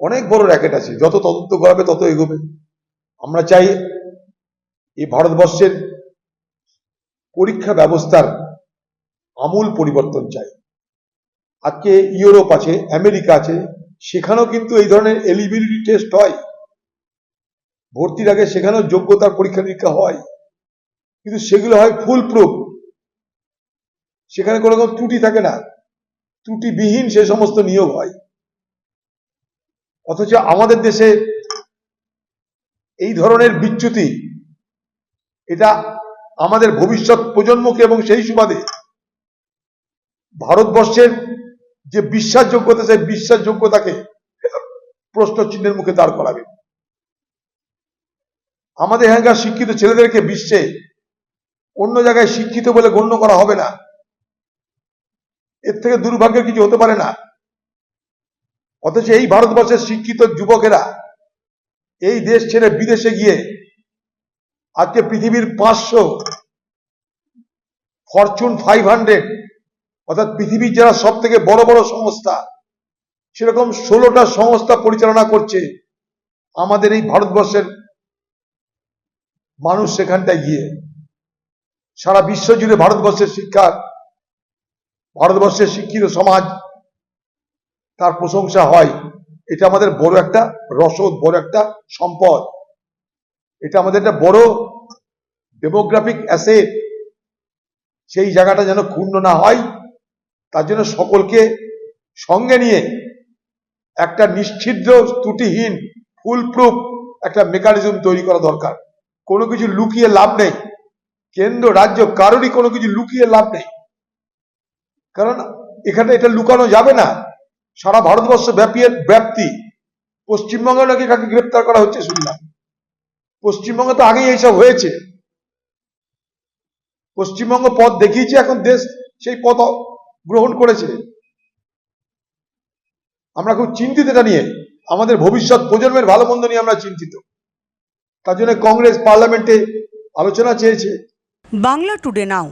অনেক বড় র্যাকেট আছে। যত তদন্ত করাবে তত এগোবে। আমরা চাই এই ভারতবর্ষের পরীক্ষা ব্যবস্থার আমূল পরিবর্তন চাই। আজকে ইউরোপ আছে, আমেরিকা আছে, সেখানেও কিন্তু এই ধরনের এলিজিবিলিটি টেস্ট হয়। ভর্তির আগে সেখানেও যোগ্যতার পরীক্ষা নিরীক্ষা হয়। কিন্তু সেগুলো হয় ফুল প্রুফ সেখানে কোনো রকম ত্রুটি থাকে না। ত্রুটিবিহীন সে সমস্ত নিয়োগ হয়। অথচ আমাদের দেশে এই ধরনের বিচ্যুতি, এটা আমাদের ভবিষ্যৎ প্রজন্মকে এবং সেই সুবাদে ভারতবর্ষের যে বিশ্বাসযোগ্যতা, সেই বিশ্বাসযোগ্যতাকে প্রশ্ন চিহ্নের মুখে দাঁড় করাবে। আমাদের এখানকার শিক্ষিত ছেলেদেরকে বিশ্বে অন্য জায়গায় শিক্ষিত বলে গণ্য করা হবে না। এর থেকে দুর্ভাগ্যের কিছু হতে পারে না। অথচ এই ভারতবর্ষের শিক্ষিত যুবকেরা এই দেশ ছেড়ে বিদেশে গিয়ে আজকে পৃথিবীর পাঁচশো ফরচুন ফাইভ হান্ড্রেড অর্থাৎ পৃথিবীর যারা সব থেকে বড় বড় সংস্থা, সেরকম ষোলোটা সংস্থা পরিচালনা করছে আমাদের এই ভারতবর্ষের মানুষ সেখানটায় গিয়ে। সারা বিশ্ব জুড়ে ভারতবর্ষের শিক্ষা ভারতবর্ষের শিক্ষিত সমাজ তার প্রশংসা হয়। এটা আমাদের বড় একটা রসদ, বড় একটা সম্পদ। এটা আমাদের একটা বড় ডেমোগ্রাফিক অ্যাসেট সেই জায়গাটা যেন ক্ষুণ্ণ না হয়, তার জন্য সকলকে সঙ্গে নিয়ে একটা নিশ্চিদ্র ত্রুটিহীন ফুল প্রুফ একটা মেকানিজম তৈরি করা দরকার। কোনো কিছু লুকিয়ে লাভ নেই। কেন্দ্র, রাজ্য, কারোরই কোনো কিছু লুকিয়ে লাভ নেই। কারণ এখানে এটা লুকানো যাবে না। সারা ভারতবর্ষ ব্যাপী ব্যাপ্তি। পশ্চিমবঙ্গে নাকি কাকে গ্রেপ্তার করা হচ্ছে, শুনলাম। পশ্চিমবঙ্গে তো আগেই এইসব হয়েছে। পশ্চিমবঙ্গ পথ দেখিয়েছে এখন দেশ সেই পথ গ্রহণ করেছে। আমরা খুব চিন্তিত এটা নিয়ে। আমাদের ভবিষ্যৎ প্রজন্মের ভালো মন্দ নিয়ে আমরা চিন্তিত। তার জন্য কংগ্রেস পার্লামেন্টে আলোচনা চেয়েছে। Bangla today now.